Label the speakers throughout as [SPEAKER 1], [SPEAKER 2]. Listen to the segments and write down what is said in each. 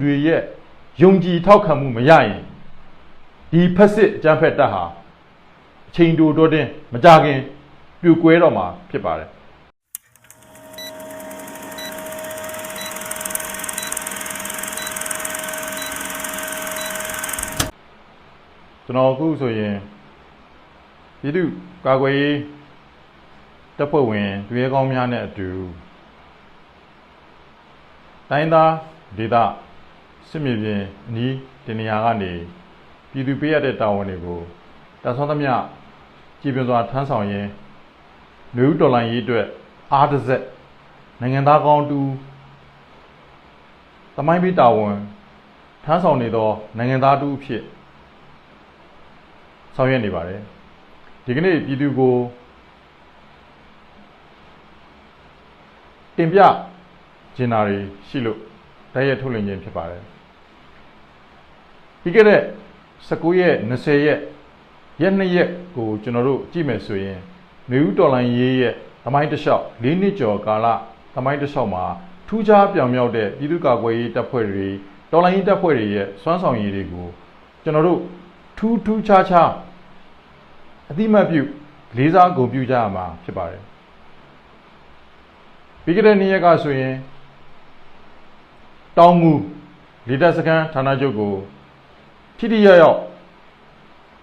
[SPEAKER 1] တွေရဲ့ယုံကြည်ထောက်ခံမှုမရရင်ဒီဖက်စစ်အကြမ်းဖက်တပ်ဟာအချိန်တိုတိုတင်းမကြခင်ပြိုကွဲတော့မှာဖြစ်ပါတယ်ကျွန်တော်အခုဆိုရင်ပြည်သူ့ကာကွယ်ရေးတပ်ဖွဲ့ဝင်တွေရဲကောင်းများနဲ့အတူတိုင်းသားဒေသ စစ်မြေပြင်အနီးတင်နေရာကနေပြည်သူပေးရတဲ့တာဝန်တွေကိုတာဆွမ်းသမျှကြည်ပြစွာထမ်းဆောင်ရင်းလူဦးတော်လိုင်းရေးအတွက်အားတစ်ဆက်နိုင်ငံသားကောင်းတူသမိုင်းပေးတာဝန်ထမ်းဆောင်နေသောနိုင်ငံသားတူအဖြစ်ဆောင်ရွက်နေပါတယ်ဒီကနေ့ပြည်သူကိုတင်ပြကျင်နာတွေရှိလို့တိုက်ရိုက်ထုတ်လွှင့်ခြင်းဖြစ်ပါတယ် ပြီးခဲ့တဲ့19ရက်20ရက်ရက်2ရက်ကိုကျွန်တော်တို့ကြည့်မယ်ဆိုရင်နေဦးတော်လိုင်းရေးရဲ့သမိုင်းတစ်လျှောက်၄နှစ်ကျော်ကာလသမိုင်းတစ်လျှောက်မှာထူးခြားပြောင်မြောက်တဲ့ပြည်သူ့ကာကွယ်ရေးတပ်ဖွဲ့တွေတော်လိုင်းရေးတပ်ဖွဲ့တွေရဲ့စွမ်းဆောင်ရည်တွေကိုကျွန်တော်တို့ထူးထူးခြားခြားအတိမတ်ပြုလေးစားဂုဏ်ပြုကြရမှာဖြစ်ပါတယ်ပြီးကြတဲ့နေ့ရက်ကဆိုရင်တောင်ငူလေတပ်စခန်းဌာနချုပ်ကို ထိထိရောက်ရောက်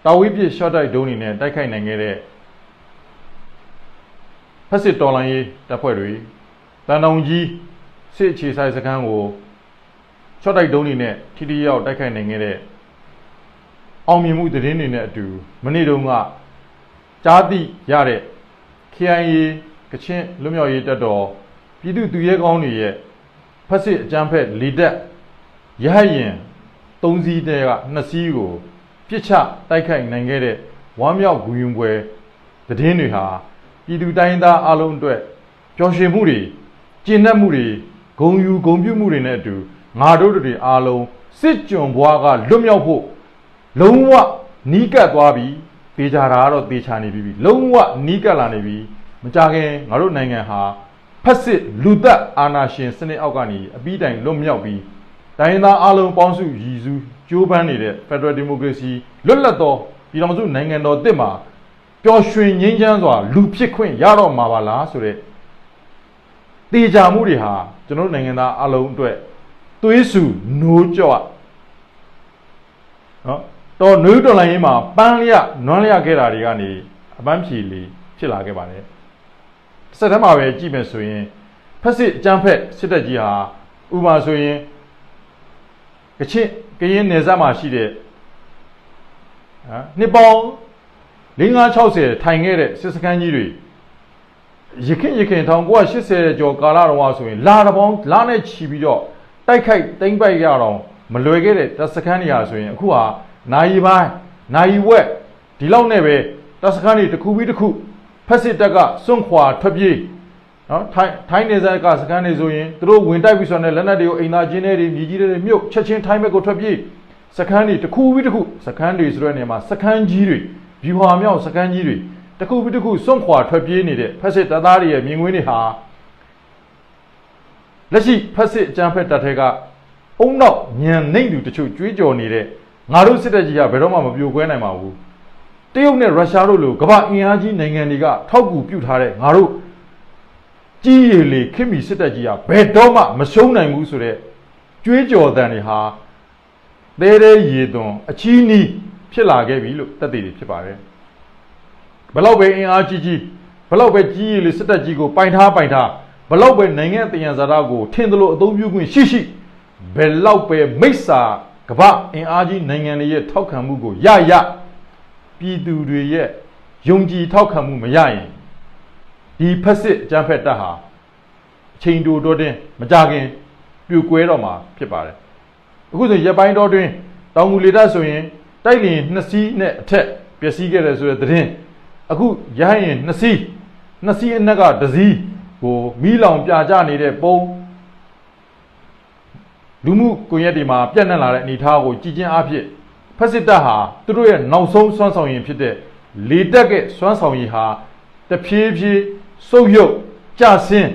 [SPEAKER 1] တာဝေးပြစ်ရှော့တိုက်ဒုံးနေနဲ့တိုက်ခိုက်နိုင်ခဲ့တဲ့ဖက်စစ်တော်လိုင်းရေးတပ်ဖွဲ့တွေတန်တောင်ကြီးစစ်အခြေဆိုင်စခန်းကိုရှော့တိုက်ဒုံးနေနဲ့ထိထိရောက်တိုက်ခိုက်နိုင်ခဲ့တဲ့အောင်မြင်မှုသတင်းတွေနဲ့အတူမနေ့တုန်းကကြားသိရတဲ့ KIA ကချင်လွတ်မြောက်ရေးတပ်တော်ပြည်သူသူရဲကောင်းတွေရဲ့ဖက်စစ်အကြမ်းဖက်လေတပ်ရဟတ်ရင် ၃စီးတဲက2စီးကိုပြစ်ချတိုက်ခိုက်နိုင်ခဲ့တဲ့ဝမ်းမြောက်ဂူရင်ပွဲသတင်းတွေဟာပြည်သူတိုင်းသားအလုံးအတွက်ပျော်ရွှင်မှုတွေကျင့်တတ်မှုတွေဂုဏ်ယူဂုဏ်ပြုမှုတွေနဲ့အတူငါတို့တွေအားလုံးစစ်ကြုံဘွားကလွတ်မြောက်ဖို့လုံးဝနီးကပ်သွားပြီတေချာတာကတော့တေချာနေပြီပြီလုံးဝနီးကပ်လာနေပြီမကြခင်ငါတို့နိုင်ငံဟာဖက်စစ်လူသက်အာဏာရှင်စနစ်အောက်ကနေအပြီးတိုင်လွတ်မြောက်ပြီး တိုင်းရင်းသားအလုံးပေါင်းစုရည်စူးကြိုးပမ်းနေတဲ့ Federal Democracy လွတ်လပ်သောပြည်တော်စုနိုင်ငံတော်တစ်မှာပျော်ရွှင်ငြိမ်းချမ်းစွာလူဖြစ်ခွင့်ရတော့မှာပါလားဆိုတဲ့တေချာမှုတွေဟာကျွန်တော်တို့နိုင်ငံသားအလုံးအတွက်သွေးဆူနိုးကြော့နော်တော့နွေဦးတော်လိုင်းရေးမှာပန်းလျက်နွမ်းလျက်ခဲ့တာတွေကနေအပန်းဖြေလေးဖြစ်လာခဲ့ပါတယ်စက်တမ်းမှာပဲကြည့်မယ်ဆိုရင်ဖက်စစ်အကြမ်းဖက်စစ်တပ်ကြီးဟာဥပမာဆိုရင် ကချင်ကရင်နယ်စပ်မှာရှိတဲ့ဟမ်နှစ်ပေါင်း5960ထိုင်ခဲ့တဲ့စစ်စခန်းကြီးတွေရခင်ရခင်1980ကျော်ကာလတော်ဆိုရင်လာတပေါင်းလာနဲ့ချီပြီးတော့တိုက်ခိုက်တိမ့်ပိုက်ရအောင်မလွယ်ခဲ့တဲ့တပ်စခန်းတွေဟာဆိုရင်အခုဟာနိုင်ပိုင်းနိုင်ဝက်ဒီလောက်နဲ့ပဲတပ်စခန်းတွေတစ်ခုပြီးတစ်ခုဖက်စစ်တပ်ကစွန့်ခွာထွက်ပြေး နော်ထိုင်းထိုင်းနေစကစခန်းတွေဆိုရင်သူတို့ဝင်တိုက်ပြီးဆိုတော့လက်နက်တွေကိုအိမ်သားချင်းတွေမြည်ကြီးတွေမြုပ်ချက်ချင်းထိုင်းဘက်ကိုထွက်ပြေးစခန်းတွေတစ်ခုပြီးတစ်ခုစခန်းတွေဆိုတဲ့နေရာမှာစခန်းကြီးတွေဗျူဟာမြောက်စခန်းကြီးတွေတစ်ခုပြီးတစ်ခုစွန့်ခွာထွက်ပြေးနေတဲ့ဖက်စစ်တပ်သားတွေရဲ့မြင်ကွင်းတွေဟာလက်ရှိဖက်စစ်အကြမ်းဖက်တပ်ထဲကအုံနောက်ညံနှိမ့်သူတချို့ကြွေးကြော်နေတဲ့ငါတို့စစ်တပ်ကြီးကဘယ်တော့မှမပြိုကွဲနိုင်ပါဘူးတရုတ်နဲ့ရုရှားတို့လိုကမ္ဘာအင်အားကြီးနိုင်ငံတွေကထောက်ကူပြုထားတဲ့ငါတို့ ကြီးရည်လေခင်မီစစ်တပ်ကြီးကဘယ်တော့မှမရှုံးနိုင်ဘူးဆိုတဲ့ကြွေးကြော်တန်တွေဟာတဲတဲရေသွန်အချီးနီးဖြစ်လာခဲ့ပြီလို့သက်သေတွေဖြစ်ပါတယ်ဘလောက်ပဲအင်အားကြီးကြီးဘလောက်ပဲကြီးရည်လေစစ်တပ်ကြီးကိုပိုင်ထားပိုင်ထားဘလောက်ပဲနိုင်ငံတည်ရန်ဇာတာကိုထင်သလိုအသုံးပြုခွင့်ရှိရှိဘယ်လောက်ပဲမိစ္ဆာကမ္ဘာအင်အားကြီးနိုင်ငံတွေရဲ့ထောက်ခံမှုကိုရရပြည်သူတွေရဲ့ယုံကြည်ထောက်ခံမှုမရရင် ဒီဖက်စစ်အကြမ်းဖက်တပ်ဟာအချိန်တိုတိုတင်းမကြခင်ပြိုကွဲတော့မှာဖြစ်ပါတယ်အခုဆိုရက်ပိုင်းတော်တွင်တောင်ငူလေတပ်ဆိုရင်တိုက်လျင်နှစ်စီးနဲ့အထက်ပျက်စီးခဲ့တယ်ဆိုတဲ့သတင်းအခုရဟရင်နှစ်စီးနှစ်စီးအနက်ကတစ်စီးကိုမီးလောင်ပြကြနေတဲ့ပုံလူမှုကွန်ရက်တွေမှာပြန့်နှံ့လာတဲ့အနေအထားကိုကြည်ကျင်းအဖြစ်ဖက်စစ်တပ်ဟာသူတို့ရဲ့နောက်ဆုံးစွမ်းဆောင်ရည်ဖြစ်တဲ့လေတက်ကစွမ်းဆောင်ရည်ဟာတဖြည်းဖြည်း စုပ်ယုပ်ကြဆင်း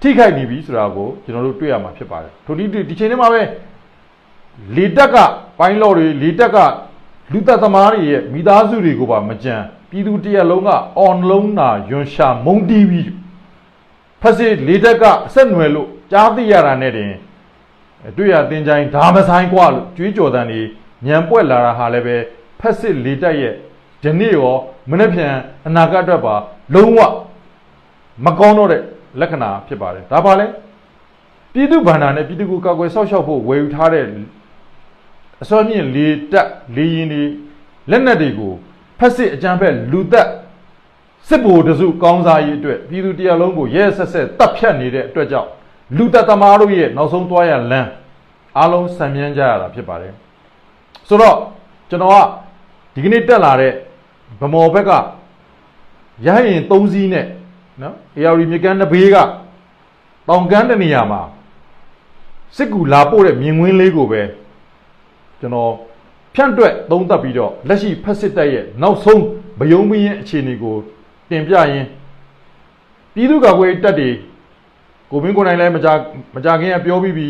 [SPEAKER 1] ထိခိုက်နေပြီဆိုတာကိုကျွန်တော်တို့တွေ့ရမှာဖြစ်ပါတယ်ထို့ဒီဒီချိန်ထဲမှာပဲလေတက်ကပိုင်းလော့တွေလေတက်ကလူသက်သမားတွေရဲ့မိသားစုတွေကိုပါမကြံပြည်သူတရက်လုံးကအွန်လုံးနာယွန်ရှာမုံတီးပြီးဖက်စစ်လေတက်ကအဆက်နွယ်လို့ကြားသိရတာနဲ့တင်တွေ့ရတင်ချိုင်းဒါမဆိုင်กว่าလို့ကြွေးကြော်တန်တွေညံပွက်လာတာဟာလည်းပဲဖက်စစ်လေတက်ရဲ့ဒီနေ့ရောမနေ့ပြန်အနာဂတ်အတွက်ပါ လုံးဝမကောင်းတော့တဲ့လက္ခဏာဖြစ်ပါတယ်ဒါပါလဲပြည်သူဗန္ဒာနဲ့ပြည်သူကိုကာကွယ်ဆောက်ရှောက်ဖို့ဝယ်ယူထားတဲ့အစောမြင့်လေတက်လေရင်တွေလက်နက်တွေကိုဖက်စစ်အကြမ်းဖက်လူသက်စစ်ဗိုလ်တစုကောင်းစားရေးအတွက်ပြည်သူတရားလုံးကိုရဲဆက်ဆက်တပ်ဖြတ်နေတဲ့အတွက်ကြောင့်လူသက်သမားတို့ရဲ့နောက်ဆုံးသွားရလမ်းအားလုံးစံမြန်းကြရတာဖြစ်ပါတယ်ဆိုတော့ကျွန်တော်ကဒီကနေ့တက်လာတဲ့ဗမော်ဘက်က ရဟရင်၃စီးနဲ့နော် AR မြေကမ်းတစ်ဘေးကတောင်ကမ်းတဲ့နေရာမှာစစ်ကူလာပို့တဲ့မြင်ကွင်းလေးကိုပဲကျွန်တော်ဖြန့်တွက်သုံးသပ်ပြီးတော့လက်ရှိဖက်စစ်တပ်ရဲ့နောက်ဆုံးဗယုံမင်းအခြေအနေကိုတင်ပြရင်းပြည်သူ့ကာကွယ်ရေးတပ်တွေကိုမင်းကိုယ်နိုင်လည်းမကြမကြခင်ကပြောပြီးပြီ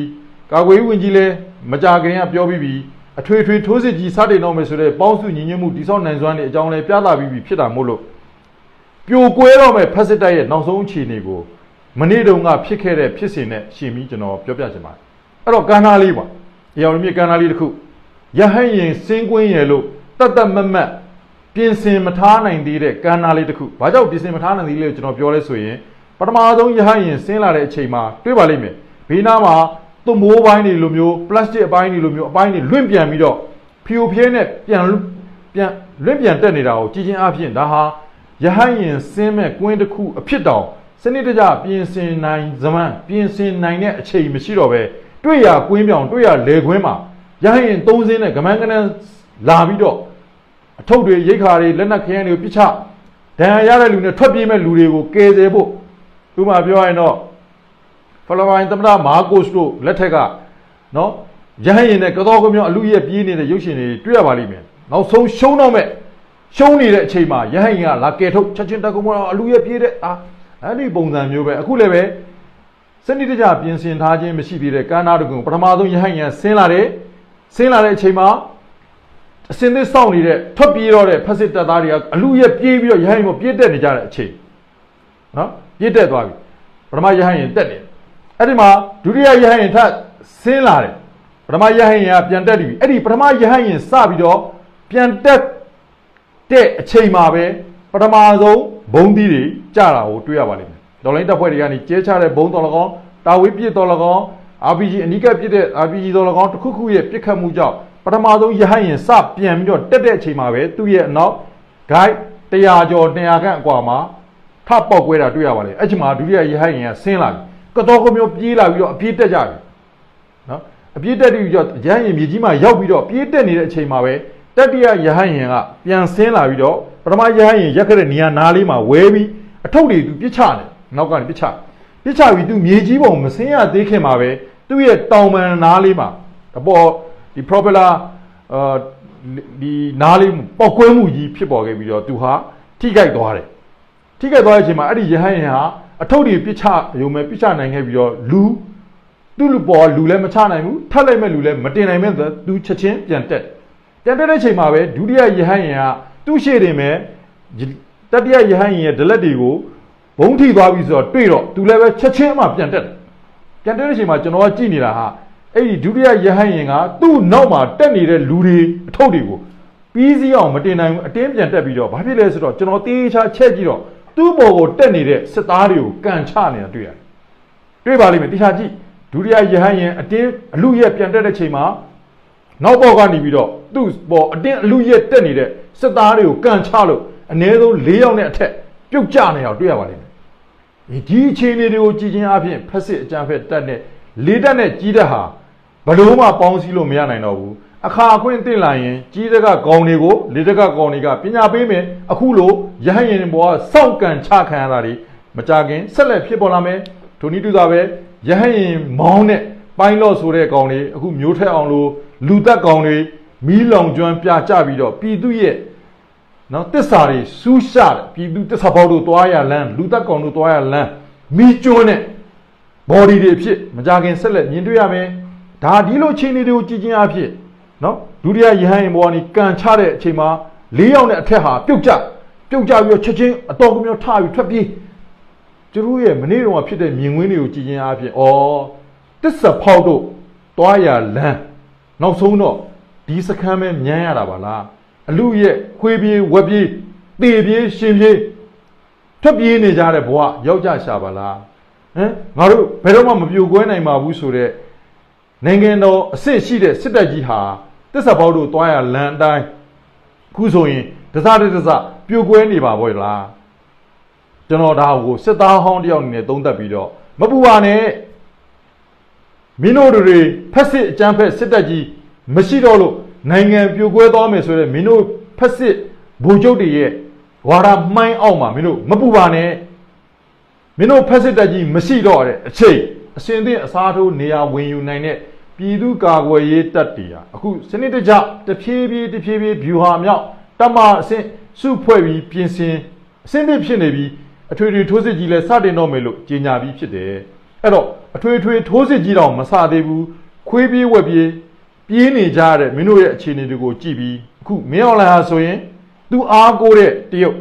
[SPEAKER 1] ကာကွယ်ရေးဝန်ကြီးလည်းမကြခင်ကပြောပြီးပြီအထွေထွေထိုးစစ်ကြီးစတင်တော့မယ်ဆိုတဲ့ပေါင်းစုညီညွတ်မှုတိစောက်နိုင်စွမ်းတွေအကြောင်းလည်းပြသပြီးပြီဖြစ်တာမို့လို့ ပြိုကွဲတော့မယ်ဖက်စစ်တပ်ရဲ့နောက်ဆုံးအခြေအနေကိုမနေ့တုန်းကဖြစ်ခဲ့တဲ့ဖြစ်စဉ်နဲ့ရှင်ပြီးကျွန်တော်ပြောပြချင်ပါတယ်အဲ့တော့ကန္နာလေးပါအေရော်မြစ်ကန္နာလေးတစ်ခုရဟန်းရင်စင်းကွင်းရယ်လို့တတ်တတ်မတ်မတ်ပြင်ဆင်မထားနိုင်သေးတဲ့ကန္နာလေးတစ်ခုဘာကြောင့်ပြင်ဆင်မထားနိုင်သေးလဲလို့ကျွန်တော်ပြောလဲဆိုရင်ပထမဆုံးရဟန်းရင်ဆင်းလာတဲ့အချိန်မှာတွေးပါလိမ့်မယ်ဘေးနားမှာသွမိုးပိုင်းတွေလိုမျိုးပလတ်စတစ်အပိုင်းတွေလိုမျိုးအပိုင်းတွေလွင့်ပြန်ပြီးတော့ဖြူဖြဲနဲ့ပြန်ပြန်လွင့်ပြန်တက်နေတာကိုကြည်ချင်းအဖြစ်ဒါဟာ ရဟန်းရင်ဆင်းမဲ့ကွင်းတစ်ခုအဖြစ်တောင်စနစ်တကျပြင်ဆင်နိုင်ဇမန်ပြင်ဆင်နိုင်တဲ့အချိန်မရှိတော့ပဲတွေ့ရကွင်းပြောင်တွေ့ရလေကွင်းမှာရဟရင်သုံးစင်းနဲ့ကမန်းကနန်းလာပြီးတော့အထုပ်တွေရိတ်ခါတွေလက်နက်ခဲယမ်းတွေကိုပြစ်ချဒဏ်ရာရတဲ့လူနဲ့ထွက်ပြေးမဲ့လူတွေကိုကယ်ဆယ်ဖို့ဥပမာပြောရရင်တော့ဖလပိုင်သမ္မတမာကိုစ်တို့လက်ထက်ကနော်ရဟရင်နဲ့ကတော်ကမြောင်အလူရဲ့ပြေးနေတဲ့ရုပ်ရှင်တွေတွေ့ရပါလိမ့်မယ်နောက်ဆုံးရှုံးတော့မဲ့ ရှုံးနေတဲ့အချိန်မှာရဟရင်ကလာကယ်ထုတ်ချက်ချင်းတက်ကုန်းမောအလူရဲ့ပြေးတဲ့အာအဲ့ဒီပုံစံမျိုးပဲအခုလည်းပဲစနစ်တကျပြင်ဆင်ထားခြင်းမရှိသေးတဲ့ကန္နာတကုံပထမဆုံးရဟရင်ဆင်းလာတဲ့ဆင်းလာတဲ့အချိန်မှာအစင်းသစ်စောင့်နေတဲ့ထွက်ပြေးတော့တဲ့ဖက်စစ်တပ်သားတွေကအလူရဲ့ပြေးပြီးတော့ရဟရင်ကိုပြေးတက်နေကြတဲ့အချိန်နော်ပြေးတက်သွားပြီပထမရဟရင်တက်တယ်အဲ့ဒီမှာဒုတိယရဟရင်ထပ်ဆင်းလာတယ်ပထမရဟရင်ကပြန်တက်ပြီအဲ့ဒီပထမရဟရင်စပြီးတော့ပြန်တက် တဲ့အချိန်မှာပဲပထမဆုံးဘုံသီးတွေကြတာကိုတွေ့ရပါလိမ့်မယ်ဒေါ်လိုင်းတပ်ဖွဲ့တွေကနေကျဲချတဲ့ဘုံတော်လကောင်းတာဝေးပြစ်တော်လကောင်း RPG အနိကပြစ်တဲ့ RPG တော်လကောင်းတစ်ခုခုရဲ့ပြစ်ခတ်မှုကြောင့်ပထမဆုံးရဟရင်စပြန်ပြီးတော့တက်တဲ့အချိန်မှာပဲသူ့ရဲ့အနောက် guide 100ကျော်200ခန့်အကွာမှာထပေါက်ကွဲတာတွေ့ရပါလေအဲ့ချိန်မှာဒုတိယရဟရင်ကဆင်းလာပြီကတော်ကမျိုးပြေးလာပြီးတော့အပြေးတက်ကြပြီနော်အပြေးတက်ပြီးတော့ရဟရင်မြေကြီးမှာရောက်ပြီးတော့ပြေးတက်နေတဲ့အချိန်မှာပဲ တတိယရဟရင်ကပြန်ဆင်းလာပြီးတော့ပထမရဟရင်ရက်ခဲ့တဲ့နေရာနားလေးမှာဝဲပြီးအထုပ်တွေသူပြစ်ချတယ်နောက်ကနေပြစ်ချပြစ်ချပြီးသူမြေကြီးပုံမဆင်းရသေးခင်မှာပဲသူ့ရဲ့တောင်ပံနားလေးမှာအပေါ်ဒီ propeller အာဒီနားလေးပောက်ကွဲမှုကြီးဖြစ်ပေါ်ခဲ့ပြီးတော့သူဟာထိခိုက်သွားတယ်ထိခိုက်သွားတဲ့အချိန်မှာအဲ့ဒီရဟန်းရင်ဟာအထုပ်တွေပြစ်ချရုံပဲပြစ်ချနိုင်ခဲ့ပြီးတော့လူသူ့လူပေါ်လူလည်းမချနိုင်ဘူးထပ်လိုက်မဲ့လူလည်းမတင်နိုင်မဲ့သူချက်ချင်းပြန်တက်ပြန် တက်တဲ့အချိန်မှာပဲဒုတိယရဟန်းရင်ကသူ့ရှေ့တင်မဲ့တတိယရဟန်းရင်ရဲ့ဒလက်တွေကိုဘုံထိသွားပြီဆိုတော့တွေ့တော့သူလည်းပဲချက်ချင်းမှပြန်တက်တယ်ပြန်တက်တဲ့အချိန်မှာကျွန်တော်ကကြည့်နေတာဟာအဲ့ဒီဒုတိယရဟန်းရင်ကသူ့နောက်မှာတက်နေတဲ့လူတွေအထုပ်တွေကိုပြီးစီးအောင်မတင်နိုင်ဘူးအတင်းပြန်တက်ပြီးတော့ဘာဖြစ်လဲဆိုတော့ကျွန်တော်တေးချာချက်ကြည့်တော့သူ့ဘော်ကိုတက်နေတဲ့စစ်သားတွေကိုကန်ချနေတာတွေ့ရတယ်တွေ့ပါလိမ့်မယ်တေးချာကြည့်ဒုတိယရဟန်းရင်အတင်းအလူရဲ့ပြန်တက်တဲ့ချိန်မှာနောက်ဘော်ကနေပြီးတော့ သူ့ဘော်အတင်းအလူရဲ့တက်နေတဲ့စစ်သားတွေကိုကန်ချလို့အနည်းဆုံး၄ယောက်နဲ့အထက်ပြုတ်ကျနေအောင်တွေ့ရပါလိမ့်မယ်ဒီအခြေအနေတွေကိုကြည်ချင်းအပြင်ဖက်စစ်အကြမ်းဖက်တက်တဲ့လေးတက်နဲ့ကြီးတက်ဟာဘလို့မှပေါင်းစည်းလို့မရနိုင်တော့ဘူးအခါအခွင့်တင်လာရင်ကြီးတက်ကကောင်တွေကိုလေးတက်ကကောင်တွေကပညာပေးမယ်အခုလိုရဟရင်ဘောကစောင့်ကန်ချခံရတာတွေမကြခင်ဆက်လက်ဖြစ်ပေါ်လာမယ်ဒုနီတူသာပဲရဟရင်မောင်းတဲ့ပိုင်းလော့ဆိုတဲ့ကောင်တွေအခုမျိုးထက်အောင်လို့လူသက်ကောင်တွေ မီးလောင်ကျွမ်းပြကြပြီးတော့ပြည်သူရဲ့နော်တစ္ဆာတွေစူးရှတယ်ပြည်သူတစ္ဆာပေါတို့တွားရလမ်းလူသက်ကောင်တို့တွားရလမ်းမီးကျွန်းနဲ့ body တွေအဖြစ်မကြခင်ဆက်လက်မြင်တွေ့ရမယ်ဒါဒီလိုအခြေအနေတွေကိုကြည်ချင်းအဖြစ်နော်ဒုတိယယဟန်ရင်ဘောကနေကန်ချတဲ့အချိန်မှာ၄ယောက်နဲ့အထက်ဟာပြုတ်ကျပြုတ်ကျပြီးတော့ချက်ချင်းအတော်ကမျိုးထပြီးထွက်ပြေးသူတို့ရဲ့မနေ့တုန်းကဖြစ်တဲ့မြင်ကွင်းတွေကိုကြည်ချင်းအဖြစ်ဩတစ္ဆဖောက်တို့တွားရလန်းနောက်ဆုံးတော့ ဒီစခန်းပဲမြန်းရတာပါလားအလူရဲ့ခွေးပြေးဝက်ပြေးတေပြေးရှင်ပြေးထွက်ပြေးနေကြတဲ့ဘဝရောက်ကြရှာပါလားဟမ်ငါတို့ဘယ်တော့မှမပြိုကွဲနိုင်ပါဘူးဆိုတော့နိုင်ငံတော်အစ်စ်ရှိတဲ့စစ်တပ်ကြီးဟာတစ္ဆပေါက်တို့တွားရလမ်းအတိုင်းခုဆိုရင်တစတတစပြိုကွဲနေပါဘောလားကျွန်တော်ဒါကိုစစ်သားဟောင်းတယောက်အနေနဲ့သုံးသပ်ပြီးတော့မပူပါနဲ့မင်းတို့တွေဖက်စစ်အကြမ်းဖက်စစ်တပ်ကြီး မရှိတော့လို့နိုင်ငံပြိုကွဲသွားမယ်ဆိုတော့မင်းတို့ဖက်စစ်ဗိုလ်ချုပ်တွေရဲ့ဝါဒမှိုင်းအောင်မှာမင်းတို့မပူပါနဲ့မင်းတို့ဖက်စစ်တပ်ကြီးမရှိတော့တဲ့အချိန်အစင်သင့်အစားထိုးနေရာဝင်ယူနိုင်တဲ့ပြည်သူ့ကာကွယ်ရေးတပ်တွေဟာအခုစနစ်တကျတဖြည်းဖြည်းတဖြည်းဖြည်း view ဟာမြောက်တမအဆင့်စုဖွဲ့ပြီးပြင်ဆင်အဆင့်သင့်ဖြစ်နေပြီးအထွေထွေထိုးစစ်ကြီးလဲစတင်တော့မယ်လို့ကြေညာပြီးဖြစ်တယ်အဲ့တော့အထွေထွေထိုးစစ်ကြီးတော့မစသေးဘူးခွေးပြေးဝက်ပြေး ပြေးနေကြတဲ့မင်းတို့ရဲ့အခြေအနေတွေကိုကြည့်ပြီးအခုမင်းအွန်လိုင်းဟာဆိုရင်သူအားကိုးတဲ့တရုတ်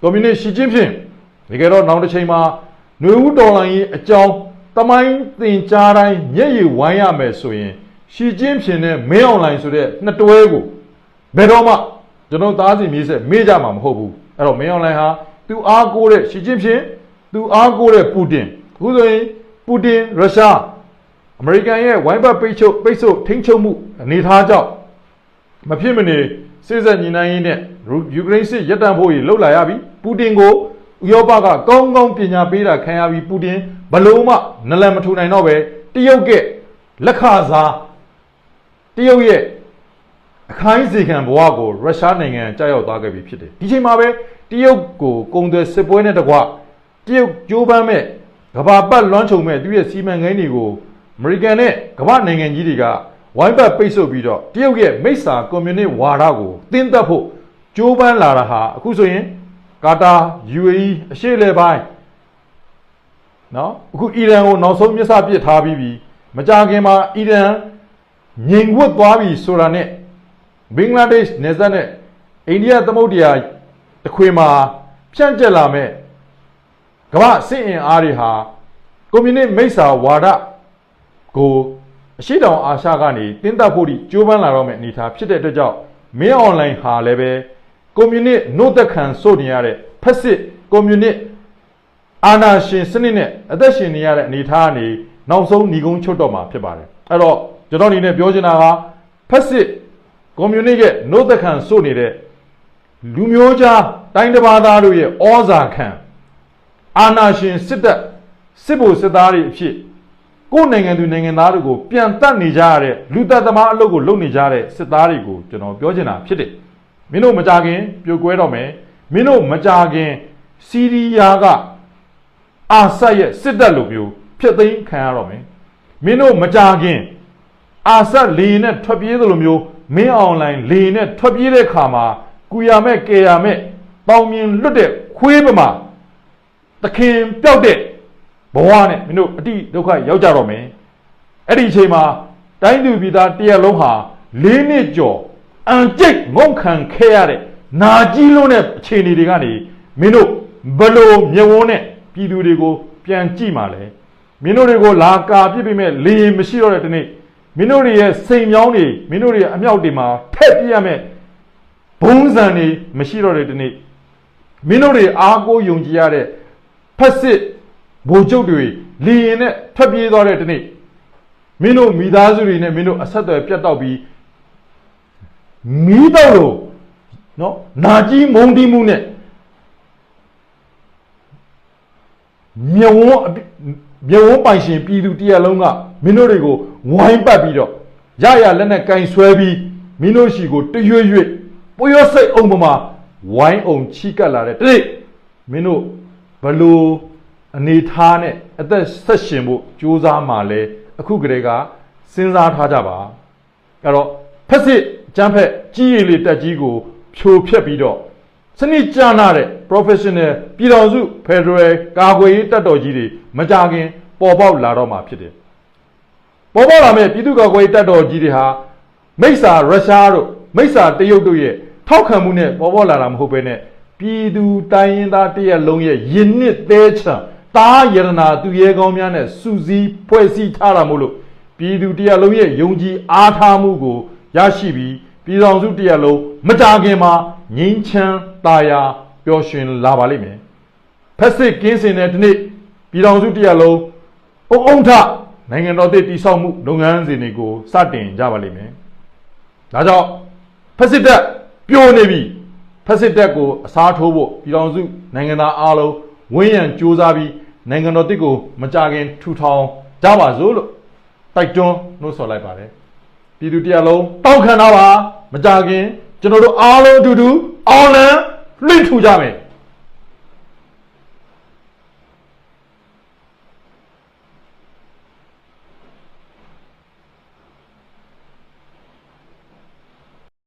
[SPEAKER 1] ကွန်မြူနစ်ရှီကျင်းဖြင့်တကယ်တော့နောက်တစ်ချိန်မှာຫນွေဦးတော်လိုင်းရေးအကြောင်းတမိုင်းသင်ကြားတိုင်းမျက်ရည်ဝိုင်းရမယ်ဆိုရင်ရှီကျင်းဖြင့်နဲ့မင်းအွန်လိုင်းဆိုတဲ့နှစ်တွဲကိုဘယ်တော့မှကျွန်တော်သားစီမြေးဆက်မေ့ကြမှာမဟုတ်ဘူးအဲ့တော့မင်းအွန်လိုင်းဟာသူအားကိုးတဲ့ရှီကျင်းဖြင့်သူအားကိုးတဲ့ပူတင်အခုဆိုရင်ပူတင်ရုရှား အမေရိကန်ရဲ့ဝိုင်းပတ်ပိတ်ချုပ်ပိတ်ဆို့ထိန်းချုပ်မှုအနေထားကြောင့်မဖြစ်မနေစစ်ဆက်ညီနိုင်ရေးနဲ့ယူကရိန်းစစ်ရပ်တန့်ဖို့ရလှုပ်လာရပြီပူတင်ကိုဥရောပကကောင်းကောင်းပညာပေးတာခံရပြီးပူတင်ဘလို့မှနလန်မထူနိုင်တော့ပဲတရုတ်ကလက်ခစားတရုတ်ရဲ့အခိုင်းစီခံဘဝကိုရုရှားနိုင်ငံကြောက်ရောက်သွားခဲ့ပြီဖြစ်တယ်ဒီချိန်မှာပဲတရုတ်ကိုကုံသွဲစစ်ပွဲနဲ့တကွတရုတ်ကြိုးပမ်းမဲ့ကဘာပတ်လွှမ်းခြုံမဲ့သူရဲ့စီမံကိန်းတွေကို အမေရိကန်နဲ့ကမ္ဘာနိုင်ငံကြီးတွေကဝိုင်းပတ်ပိတ်ဆို့ပြီးတော့တရုတ်ရဲ့မိစ္ဆာကွန်မြူနစ်ဝါဒကိုတင်းသက်ဖို့ကြိုးပမ်းလာတာဟာအခုဆိုရင်ကာတာ UAE အရှေ့အလယ်ပိုင်းနော်အခုအီရန်ကိုနောက်ဆုံးမျက်စပစ်ထားပြီးပြီမကြခင်မှာအီရန်ငြိမ်ဝတ်သွားပြီဆိုတာနဲ့ဘင်္ဂလားဒေ့ရှ်နယ်စပ်နဲ့အိန္ဒိယသမုဒ္ဒရာတစ်ခွေမှာဖြန့်ကျက်လာမဲ့ကမ္ဘာစစ်အင်အားတွေဟာကွန်မြူနစ်မိစ္ဆာဝါဒ ကိုအရှိတောင်အာရှကနေတင်းတက်ဖို့ဒီကြိုးပမ်းလာတော့မယ့်အနေအထားဖြစ်တဲ့အတွက်ကြောင့်မင်းအွန်လိုင်းဟာလည်းပဲကွန်မြူနစ်နှုတ်သက်ခံစို့နေရတဲ့ဖက်စစ်ကွန်မြူနစ်အာဏာရှင်စနစ်နဲ့အသက်ရှင်နေရတဲ့အနေအထားကနေနောက်ဆုံးညီကုန်းချုပ်တော့မှာဖြစ်ပါတယ်အဲ့တော့ကျွန်တော်အနေနဲ့ပြောချင်တာကဖက်စစ်ကွန်မြူနစ်ရဲ့နှုတ်သက်ခံစို့နေတဲ့လူမျိုးကြားတိုင်းတစ်ပါးသားတို့ရဲ့ဩဇာခံအာဏာရှင်စစ်တပ်စစ်ဗိုလ်စစ်သားတွေအဖြစ် ကိုယ်နိုင်ငံသူနိုင်ငံသားတွေကိုပြန်တတ်နေကြရတဲ့လူသက်သမားအလုပ်ကိုလုပ်နေကြတဲ့စစ်သားတွေကိုကျွန်တော်ပြောချင်တာဖြစ်တယ်မင်းတို့မကြခင်ပြိုကွဲတော့မယ်မင်းတို့မကြခင်စီးရီးယားကအာဆတ်ရဲ့စစ်တပ်လိုမျိုးဖြစ်သိမ်းခံရတော့မယ်မင်းတို့မကြခင်အာဆတ်လေနဲ့ထွက်ပြေးသလိုမျိုးမင်းအွန်လိုင်းလေနဲ့ထွက်ပြေးတဲ့ခါမှာကုရမဲ့ကေရမဲ့ပေါင်မြင်လွတ်တဲ့ခွေးပမာသခင်ပျောက်တဲ့ဘ ဝနဲ့မင်းတို့အတိဒုက္ခရောက်ကြတော့မယ်အဲ့ဒီအချိန်မှာတိုင်းသူပြည်သားတရက်လုံးဟာ၄နှစ်ကျော်အန်ကျိတ်ငုံခံခဲ့ရတဲ့နာကြီးလုံးတဲ့အခြေအနေတွေကနေမင်းတို့ဘလို့မြဝန်းနဲ့ပြည်သူတွေကိုပြန်ကြည့်မှလဲမင်းတို့တွေကိုလာကာပြစ်ပြီးမဲ့လေရင်မရှိတော့တဲ့ဒီနေ့မင်းတို့တွေရဲ့စိန်မြောင်းတွေမင်းတို့တွေရဲ့အမြောက်တွေမှာထက်ပြရမဲ့ဘုံစံတွေမရှိတော့တဲ့ဒီနေ့မင်းတို့တွေအားကိုးယုံကြည်ရတဲ့ဖက်စစ် ဘိုလ်ချုပ်တွေလေရင်နဲ့ထွက်ပြေးသွားတဲ့ဒီနေ့မင်းတို့မိသားစုတွေနဲ့မင်းတို့အဆက်အသွယ်ပြတ်တောက်ပြီးမီးတော့လို့နော်နာကြီးမုံတီးမှုနဲ့မြဝန်းမြဝန်းပိုင်ရှင်ပြည်သူတရက်လုံးကမင်းတို့တွေကိုဝိုင်းပတ်ပြီးတော့ရရလက်နဲ့ကင်ဆွဲပြီးမင်းတို့ရှိကိုတရွရွပွေရစိတ်အောင်ပမာဝိုင်းအောင်ချီကပ်လာတဲ့တိမင်းတို့ဘလို့ အနေထားနဲ့အသက်ဆက်ရှင်ဖို့ကြိုးစားမှလဲအခုကလေးကစဉ်းစားထားကြပါအဲ့တော့ဖက်စစ်ကျန်းဖက်ကြီးရည်လေးတက်ကြီးကိုဖြိုဖျက်ပြီးတော့စနစ်ကျနာတဲ့ professional ပြည်တော်စု Federal ကာကွယ်ရေးတပ်တော်ကြီးတွေမကြခင်ပေါ်ပေါက်လာတော့မှာဖြစ်တယ်ပေါ်ပေါက်လာမဲ့ပြည်သူ့ကော်ကွယ်ရေးတပ်တော်ကြီးတွေဟာမိစ္ဆာရုရှားတို့မိစ္ဆာတရုတ်တို့ရဲ့ထောက်ခံမှုနဲ့ပေါ်ပေါက်လာတာမဟုတ်ဘဲနဲ့ပြည်သူတိုင်းရင်းသားတရက်လုံးရဲ့ယဉ်နစ်သေးချံ တားယရနာသူရဲကောင်းများနဲ့စူးစီးဖွဲ့စည်းထားတာမို့လို့ပြည်သူတရက်လုံးရဲ့ယုံကြည်အားထားမှုကိုရရှိပြီးပြည်တော်စုတရက်လုံးမကြခင်မှာငြိမ်းချမ်းသာယာပျော်ရွှင်လာပါလိမ့်မယ်ဖက်စစ်ကင်းစင်တဲ့ဒီနေ့ပြည်တော်စုတရက်လုံးအုံအုံထနိုင်ငံတော်တည်တည်ဆောက်မှုလုပ်ငန်းစဉ်တွေကိုစတင်ကြပါလိမ့်မယ်ဒါကြောင့်ဖက်စစ်တပ်ပြိုနေပြီဖက်စစ်တပ်ကိုအစားထိုးဖို့ပြည်တော်စုနိုင်ငံသားအားလုံး ဝင်းရံစ조사ပြီးနိုင်ငံတော်တည်ကိုမကြခင်ထူထောင်ကြပါစို့လို့တိုက်တွန်းနှိုးဆော်လိုက်ပါတယ်ပြည်သူတရားလုံးတောက်ခံတာပါမကြခင်ကျွန်တော်တို့အားလုံးအတူတူအောင်လန်းလွင့်ထူကြမယ်